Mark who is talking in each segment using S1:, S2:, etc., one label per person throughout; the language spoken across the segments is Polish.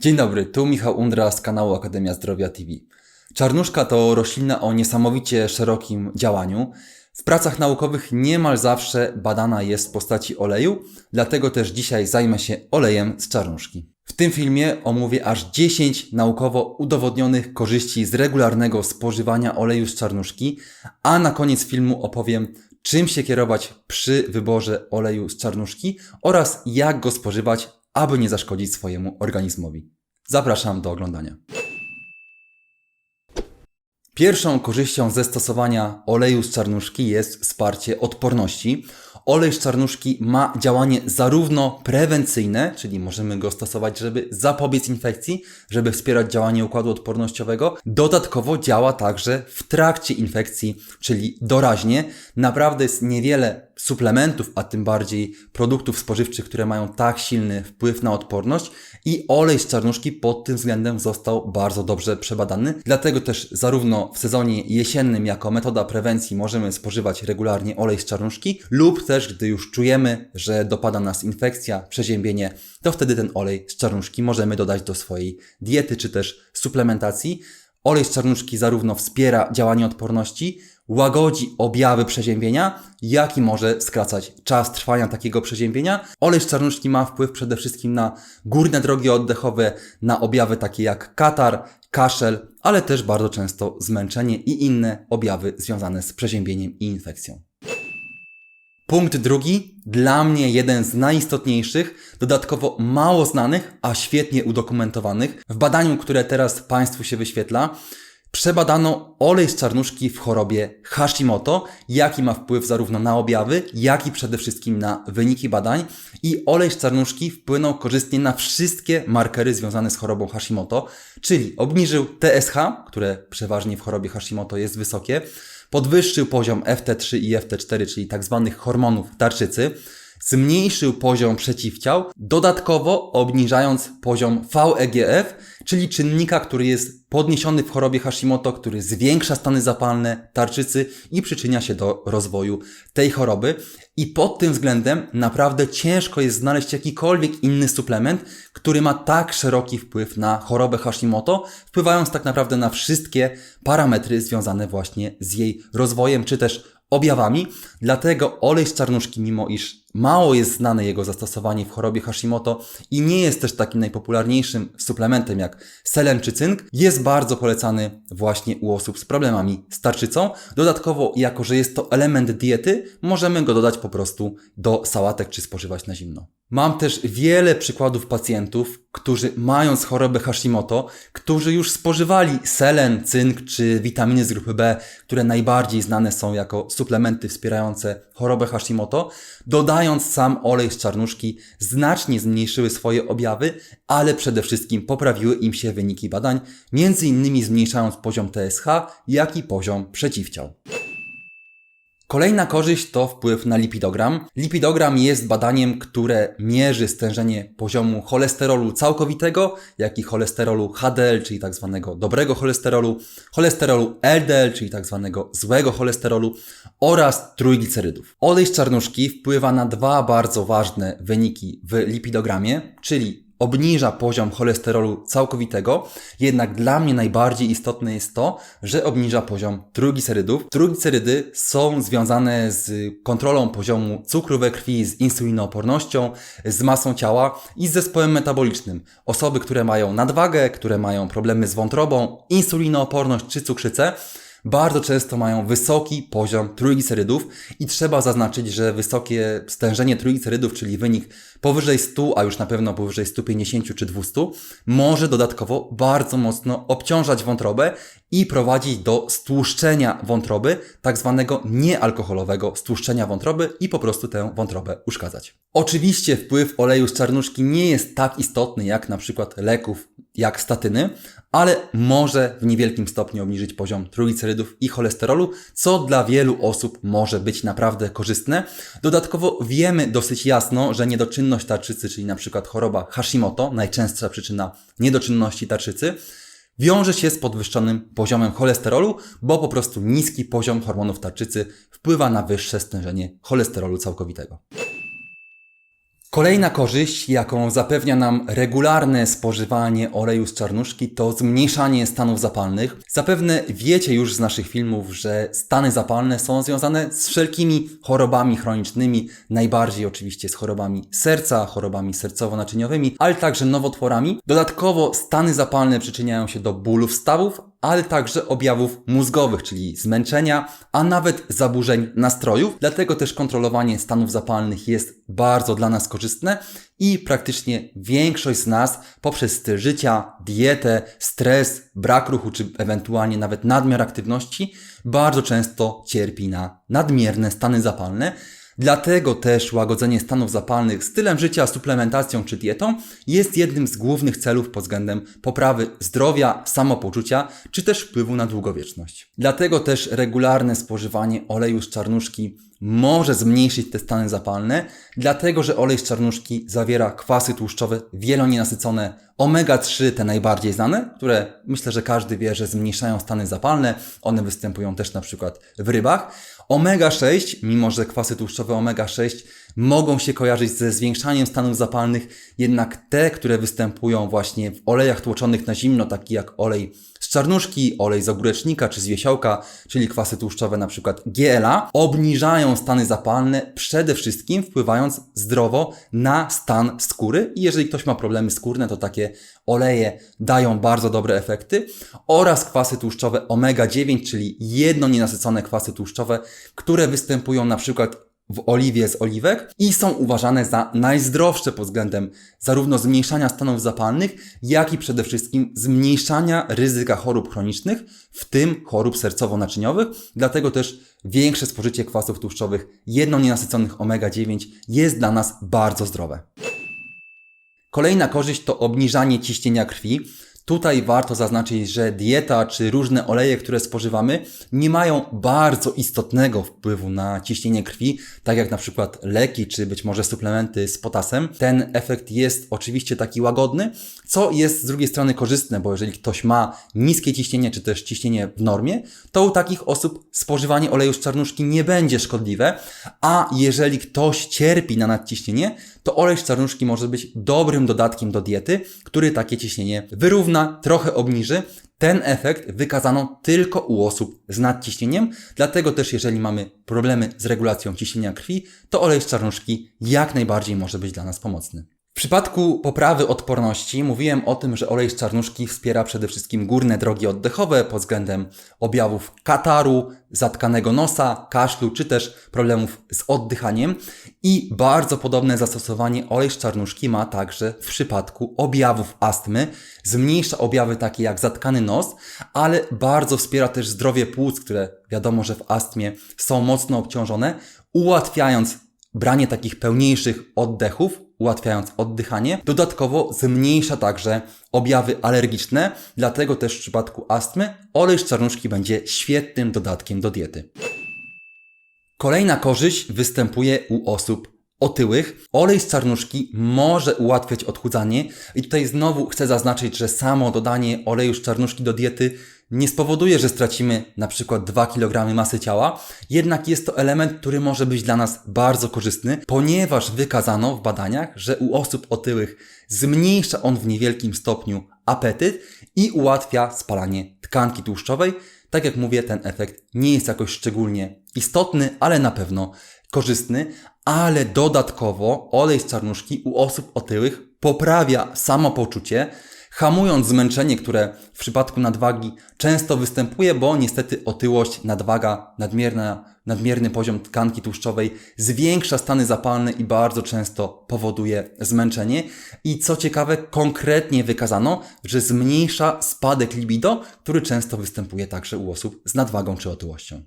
S1: Dzień dobry, tu Michał Undra z kanału Akademia Zdrowia TV. Czarnuszka to roślina o niesamowicie szerokim działaniu. W pracach naukowych niemal zawsze badana jest w postaci oleju, dlatego też dzisiaj zajmę się olejem z czarnuszki. W tym filmie omówię aż 10 naukowo udowodnionych korzyści z regularnego spożywania oleju z czarnuszki, a na koniec filmu opowiem, czym się kierować przy wyborze oleju z czarnuszki oraz jak go spożywać, aby nie zaszkodzić swojemu organizmowi. Zapraszam do oglądania. Pierwszą korzyścią ze stosowania oleju z czarnuszki jest wsparcie odporności. Olej z czarnuszki ma działanie zarówno prewencyjne, czyli możemy go stosować, żeby zapobiec infekcji, żeby wspierać działanie układu odpornościowego. Dodatkowo działa także w trakcie infekcji, czyli doraźnie. Naprawdę jest niewiele suplementów, a tym bardziej produktów spożywczych, które mają tak silny wpływ na odporność i olej z czarnuszki pod tym względem został bardzo dobrze przebadany. Dlatego też zarówno w sezonie jesiennym jako metoda prewencji możemy spożywać regularnie olej z czarnuszki lub też gdy już czujemy, że dopada nas infekcja, przeziębienie, to wtedy ten olej z czarnuszki możemy dodać do swojej diety czy też suplementacji. Olej z czarnuszki zarówno wspiera działanie odporności, łagodzi objawy przeziębienia, jak i może skracać czas trwania takiego przeziębienia. Olej czarnuszki ma wpływ przede wszystkim na górne drogi oddechowe, na objawy takie jak katar, kaszel, ale też bardzo często zmęczenie i inne objawy związane z przeziębieniem i infekcją. Punkt drugi, dla mnie jeden z najistotniejszych, dodatkowo mało znanych, a świetnie udokumentowanych. W badaniu, które teraz Państwu się wyświetla, przebadano olej z czarnuszki w chorobie Hashimoto, jaki ma wpływ zarówno na objawy, jak i przede wszystkim na wyniki badań. I olej z czarnuszki wpłynął korzystnie na wszystkie markery związane z chorobą Hashimoto, czyli obniżył TSH, które przeważnie w chorobie Hashimoto jest wysokie, podwyższył poziom FT3 i FT4, czyli tak zwanych hormonów tarczycy, zmniejszył poziom przeciwciał, dodatkowo obniżając poziom VEGF, czyli czynnika, który jest podniesiony w chorobie Hashimoto, który zwiększa stany zapalne tarczycy i przyczynia się do rozwoju tej choroby. I pod tym względem naprawdę ciężko jest znaleźć jakikolwiek inny suplement, który ma tak szeroki wpływ na chorobę Hashimoto, wpływając tak naprawdę na wszystkie parametry związane właśnie z jej rozwojem, czy też objawami. Dlatego olej z czarnuszki, mimo iż mało jest znane jego zastosowanie w chorobie Hashimoto i nie jest też takim najpopularniejszym suplementem jak selen czy cynk, jest bardzo polecany właśnie u osób z problemami z tarczycą. Dodatkowo, jako że jest to element diety, możemy go dodać po prostu do sałatek czy spożywać na zimno. Mam też wiele przykładów pacjentów, którzy mając chorobę Hashimoto, którzy już spożywali selen, cynk czy witaminy z grupy B, które najbardziej znane są jako suplementy wspierające chorobę Hashimoto, dodając sam olej z czarnuszki, znacznie zmniejszyły swoje objawy, ale przede wszystkim poprawiły im się wyniki badań, innymi zmniejszając poziom TSH, jak i poziom przeciwciał. Kolejna korzyść to wpływ na lipidogram. Lipidogram jest badaniem, które mierzy stężenie poziomu cholesterolu całkowitego, jak i cholesterolu HDL, czyli tak zwanego dobrego cholesterolu, cholesterolu LDL, czyli tak zwanego złego cholesterolu oraz trójglicerydów. Olej czarnuszki wpływa na dwa bardzo ważne wyniki w lipidogramie, czyli obniża poziom cholesterolu całkowitego, jednak dla mnie najbardziej istotne jest to, że obniża poziom trójglicerydów. Trójglicerydy są związane z kontrolą poziomu cukru we krwi, z insulinoopornością, z masą ciała i z zespołem metabolicznym. Osoby, które mają nadwagę, które mają problemy z wątrobą, insulinooporność czy cukrzycę, bardzo często mają wysoki poziom trójglicerydów i trzeba zaznaczyć, że wysokie stężenie trójglicerydów, czyli wynik powyżej 100, a już na pewno powyżej 150 czy 200, może dodatkowo bardzo mocno obciążać wątrobę i prowadzić do stłuszczenia wątroby, tak zwanego niealkoholowego stłuszczenia wątroby i po prostu tę wątrobę uszkadzać. Oczywiście wpływ oleju z czarnuszki nie jest tak istotny jak na przykład leków, jak statyny, ale może w niewielkim stopniu obniżyć poziom trójglicerydów i cholesterolu, co dla wielu osób może być naprawdę korzystne. Dodatkowo wiemy dosyć jasno, że niedoczynność tarczycy, czyli na przykład choroba Hashimoto, najczęstsza przyczyna niedoczynności tarczycy, wiąże się z podwyższonym poziomem cholesterolu, bo po prostu niski poziom hormonów tarczycy wpływa na wyższe stężenie cholesterolu całkowitego. Kolejna korzyść, jaką zapewnia nam regularne spożywanie oleju z czarnuszki, to zmniejszanie stanów zapalnych. Zapewne wiecie już z naszych filmów, że stany zapalne są związane z wszelkimi chorobami chronicznymi, najbardziej oczywiście z chorobami serca, chorobami sercowo-naczyniowymi, ale także nowotworami. Dodatkowo stany zapalne przyczyniają się do bólów stawów, ale także objawów mózgowych, czyli zmęczenia, a nawet zaburzeń nastrojów. Dlatego też kontrolowanie stanów zapalnych jest bardzo dla nas korzystne i praktycznie większość z nas poprzez styl życia, dietę, stres, brak ruchu czy ewentualnie nawet nadmiar aktywności bardzo często cierpi na nadmierne stany zapalne. Dlatego też łagodzenie stanów zapalnych stylem życia, suplementacją czy dietą jest jednym z głównych celów pod względem poprawy zdrowia, samopoczucia czy też wpływu na długowieczność. Dlatego też regularne spożywanie oleju z czarnuszki może zmniejszyć te stany zapalne, dlatego że olej z czarnuszki zawiera kwasy tłuszczowe wielonienasycone omega-3, te najbardziej znane, które myślę, że każdy wie, że zmniejszają stany zapalne. One występują też na przykład w rybach. Omega-6, mimo że kwasy tłuszczowe omega-6 mogą się kojarzyć ze zwiększaniem stanów zapalnych, jednak te, które występują właśnie w olejach tłoczonych na zimno, taki jak olej czarnuszki, olej z ogórecznika czy z wiesiołka, czyli kwasy tłuszczowe przykład GLA, obniżają stany zapalne, przede wszystkim wpływając zdrowo na stan skóry. I jeżeli ktoś ma problemy skórne, to takie oleje dają bardzo dobre efekty. Oraz kwasy tłuszczowe omega-9, czyli jedno nienasycone kwasy tłuszczowe, które występują przykład w oliwie z oliwek i są uważane za najzdrowsze pod względem zarówno zmniejszania stanów zapalnych, jak i przede wszystkim zmniejszania ryzyka chorób chronicznych, w tym chorób sercowo-naczyniowych. Dlatego też większe spożycie kwasów tłuszczowych jednonienasyconych omega-9 jest dla nas bardzo zdrowe. Kolejna korzyść to obniżanie ciśnienia krwi. Tutaj warto zaznaczyć, że dieta czy różne oleje, które spożywamy, nie mają bardzo istotnego wpływu na ciśnienie krwi, tak jak na przykład leki czy być może suplementy z potasem. Ten efekt jest oczywiście taki łagodny, co jest z drugiej strony korzystne, bo jeżeli ktoś ma niskie ciśnienie czy też ciśnienie w normie, to u takich osób spożywanie oleju z czarnuszki nie będzie szkodliwe, a jeżeli ktoś cierpi na nadciśnienie, to olej z czarnuszki może być dobrym dodatkiem do diety, który takie ciśnienie wyrówna, trochę obniży. Ten efekt wykazano tylko u osób z nadciśnieniem, dlatego też jeżeli mamy problemy z regulacją ciśnienia krwi, to olej z czarnuszki jak najbardziej może być dla nas pomocny. W przypadku poprawy odporności mówiłem o tym, że olej z czarnuszki wspiera przede wszystkim górne drogi oddechowe pod względem objawów kataru, zatkanego nosa, kaszlu czy też problemów z oddychaniem i bardzo podobne zastosowanie olej z czarnuszki ma także w przypadku objawów astmy. Zmniejsza objawy takie jak zatkany nos, ale bardzo wspiera też zdrowie płuc, które wiadomo, że w astmie są mocno obciążone, ułatwiając branie takich pełniejszych oddechów, ułatwiając oddychanie. Dodatkowo zmniejsza także objawy alergiczne, dlatego też w przypadku astmy olej z czarnuszki będzie świetnym dodatkiem do diety. Kolejna korzyść występuje u osób otyłych. Olej z czarnuszki może ułatwiać odchudzanie i tutaj znowu chcę zaznaczyć, że samo dodanie oleju z czarnuszki do diety nie spowoduje, że stracimy na przykład 2 kg masy ciała, jednak jest to element, który może być dla nas bardzo korzystny, ponieważ wykazano w badaniach, że u osób otyłych zmniejsza on w niewielkim stopniu apetyt i ułatwia spalanie tkanki tłuszczowej. Tak jak mówię, ten efekt nie jest jakoś szczególnie istotny, ale na pewno korzystny, ale dodatkowo olej z czarnuszki u osób otyłych poprawia samopoczucie, hamując zmęczenie, które w przypadku nadwagi często występuje, bo niestety otyłość, nadwaga, nadmierna, nadmierny poziom tkanki tłuszczowej zwiększa stany zapalne i bardzo często powoduje zmęczenie. I co ciekawe, konkretnie wykazano, że zmniejsza spadek libido, który często występuje także u osób z nadwagą czy otyłością.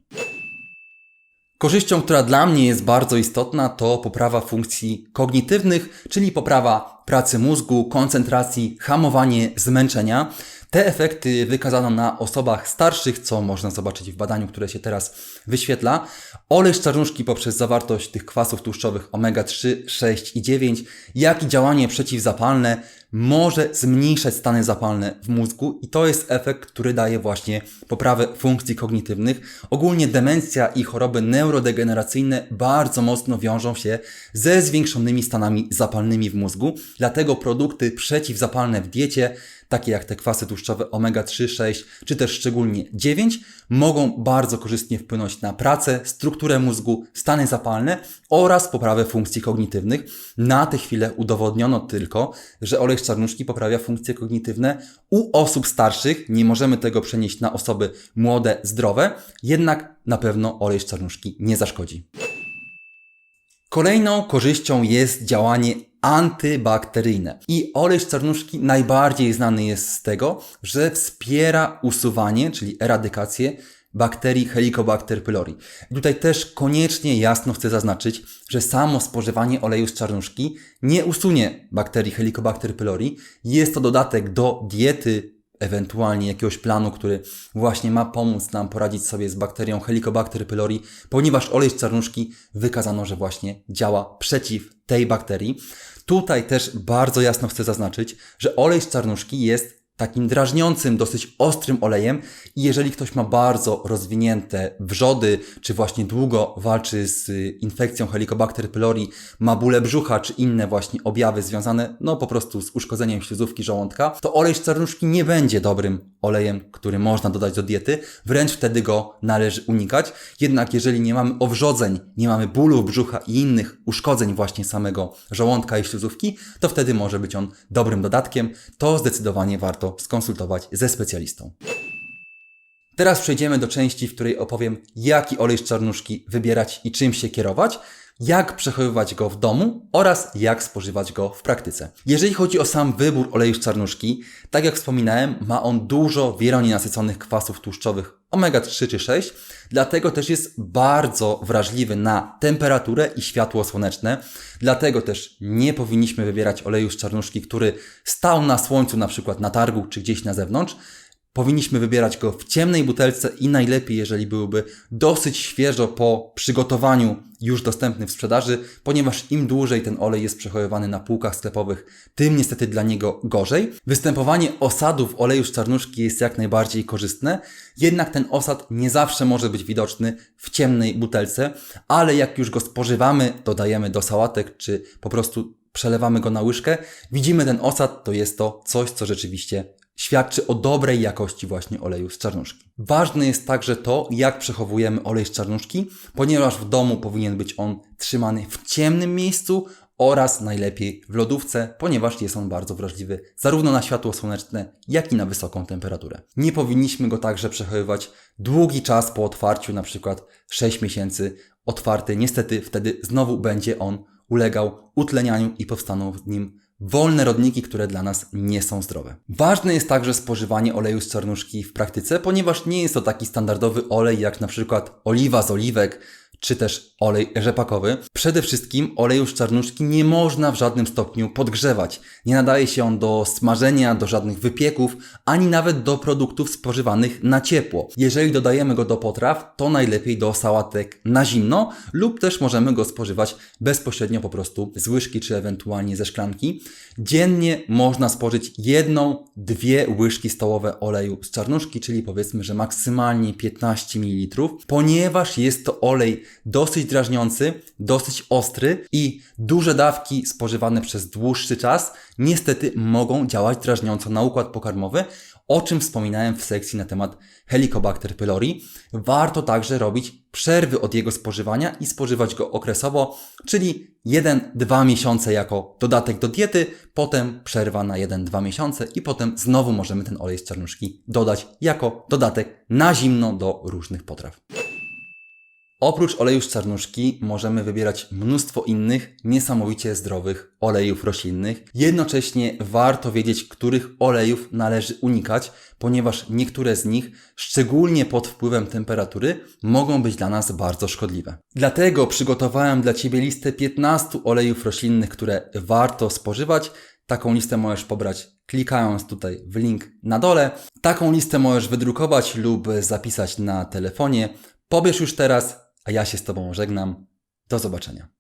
S1: Korzyścią, która dla mnie jest bardzo istotna, to poprawa funkcji kognitywnych, czyli poprawa pracy mózgu, koncentracji, hamowanie zmęczenia. Te efekty wykazano na osobach starszych, co można zobaczyć w badaniu, które się teraz wyświetla. Olej z czarnuszki poprzez zawartość tych kwasów tłuszczowych omega-3, 6 i 9, jak i działanie przeciwzapalne może zmniejszać stany zapalne w mózgu i to jest efekt, który daje właśnie poprawę funkcji kognitywnych. Ogólnie demencja i choroby neurodegeneracyjne bardzo mocno wiążą się ze zwiększonymi stanami zapalnymi w mózgu, dlatego produkty przeciwzapalne w diecie takie jak te kwasy tłuszczowe omega-3, 6 czy też szczególnie 9, mogą bardzo korzystnie wpłynąć na pracę, strukturę mózgu, stany zapalne oraz poprawę funkcji kognitywnych. Na tę chwilę udowodniono tylko, że olej z czarnuszki poprawia funkcje kognitywne u osób starszych. Nie możemy tego przenieść na osoby młode, zdrowe, jednak na pewno olej z czarnuszki nie zaszkodzi. Kolejną korzyścią jest działanie antybakteryjne. I olej czarnuszki najbardziej znany jest z tego, że wspiera usuwanie, czyli eradykację bakterii Helicobacter pylori. Tutaj też koniecznie jasno chcę zaznaczyć, że samo spożywanie oleju z czarnuszki nie usunie bakterii Helicobacter pylori. Jest to dodatek do diety ewentualnie jakiegoś planu, który właśnie ma pomóc nam poradzić sobie z bakterią Helicobacter pylori, ponieważ olej z czarnuszki wykazano, że właśnie działa przeciw tej bakterii. Tutaj też bardzo jasno chcę zaznaczyć, że olej z czarnuszki jest takim drażniącym, dosyć ostrym olejem i jeżeli ktoś ma bardzo rozwinięte wrzody, czy właśnie długo walczy z infekcją Helicobacter pylori, ma bóle brzucha, czy inne właśnie objawy związane no po prostu z uszkodzeniem śluzówki żołądka, to olej z czarnuszki nie będzie dobrym olejem, który można dodać do diety, wręcz wtedy go należy unikać. Jednak jeżeli nie mamy owrzodzeń, nie mamy bólu brzucha i innych uszkodzeń właśnie samego żołądka i śluzówki, to wtedy może być on dobrym dodatkiem. To zdecydowanie warto skonsultować ze specjalistą. Teraz przejdziemy do części, w której opowiem, jaki olej z czarnuszki wybierać i czym się kierować jak przechowywać go w domu oraz jak spożywać go w praktyce. Jeżeli chodzi o sam wybór oleju z czarnuszki, tak jak wspominałem, ma on dużo wielonienasyconych kwasów tłuszczowych omega-3 czy 6, dlatego też jest bardzo wrażliwy na temperaturę i światło słoneczne. Dlatego też nie powinniśmy wybierać oleju z czarnuszki, który stał na słońcu, na przykład na targu czy gdzieś na zewnątrz, Powinniśmy wybierać go w ciemnej butelce i najlepiej, jeżeli byłby dosyć świeżo po przygotowaniu już dostępny w sprzedaży, ponieważ im dłużej ten olej jest przechowywany na półkach sklepowych, tym niestety dla niego gorzej. Występowanie osadów oleju z czarnuszki jest jak najbardziej korzystne, jednak ten osad nie zawsze może być widoczny w ciemnej butelce, ale jak już go spożywamy, dodajemy do sałatek czy po prostu przelewamy go na łyżkę, widzimy ten osad, to jest to coś, co rzeczywiście świadczy o dobrej jakości właśnie oleju z czarnuszki. Ważne jest także to, jak przechowujemy olej z czarnuszki, ponieważ w domu powinien być on trzymany w ciemnym miejscu oraz najlepiej w lodówce, ponieważ jest on bardzo wrażliwy zarówno na światło słoneczne, jak i na wysoką temperaturę. Nie powinniśmy go także przechowywać długi czas po otwarciu, na przykład 6 miesięcy otwarty. Niestety wtedy znowu będzie on ulegał utlenianiu i powstaną w nim wolne rodniki, które dla nas nie są zdrowe. Ważne jest także spożywanie oleju z czarnuszki w praktyce, ponieważ nie jest to taki standardowy olej jak na przykład oliwa z oliwek, czy też olej rzepakowy. Przede wszystkim oleju z czarnuszki nie można w żadnym stopniu podgrzewać. Nie nadaje się on do smażenia, do żadnych wypieków, ani nawet do produktów spożywanych na ciepło. Jeżeli dodajemy go do potraw, to najlepiej do sałatek na zimno lub też możemy go spożywać bezpośrednio po prostu z łyżki czy ewentualnie ze szklanki. Dziennie można spożyć jedną, dwie łyżki stołowe oleju z czarnuszki, czyli powiedzmy, że maksymalnie 15 ml, ponieważ jest to olej dosyć drażniący, dosyć ostry i duże dawki spożywane przez dłuższy czas niestety mogą działać drażniąco na układ pokarmowy, o czym wspominałem w sekcji na temat Helicobacter pylori. Warto także robić przerwy od jego spożywania i spożywać go okresowo, czyli 1-2 miesiące jako dodatek do diety, potem przerwa na 1-2 miesiące i potem znowu możemy ten olej z czarnuszki dodać jako dodatek na zimno do różnych potraw. Oprócz oleju z czarnuszki możemy wybierać mnóstwo innych niesamowicie zdrowych olejów roślinnych. Jednocześnie warto wiedzieć, których olejów należy unikać, ponieważ niektóre z nich, szczególnie pod wpływem temperatury, mogą być dla nas bardzo szkodliwe. Dlatego przygotowałem dla Ciebie listę 15 olejów roślinnych, które warto spożywać. Taką listę możesz pobrać klikając tutaj w link na dole. Taką listę możesz wydrukować lub zapisać na telefonie. Pobierz już teraz, a ja się z Tobą żegnam. Do zobaczenia.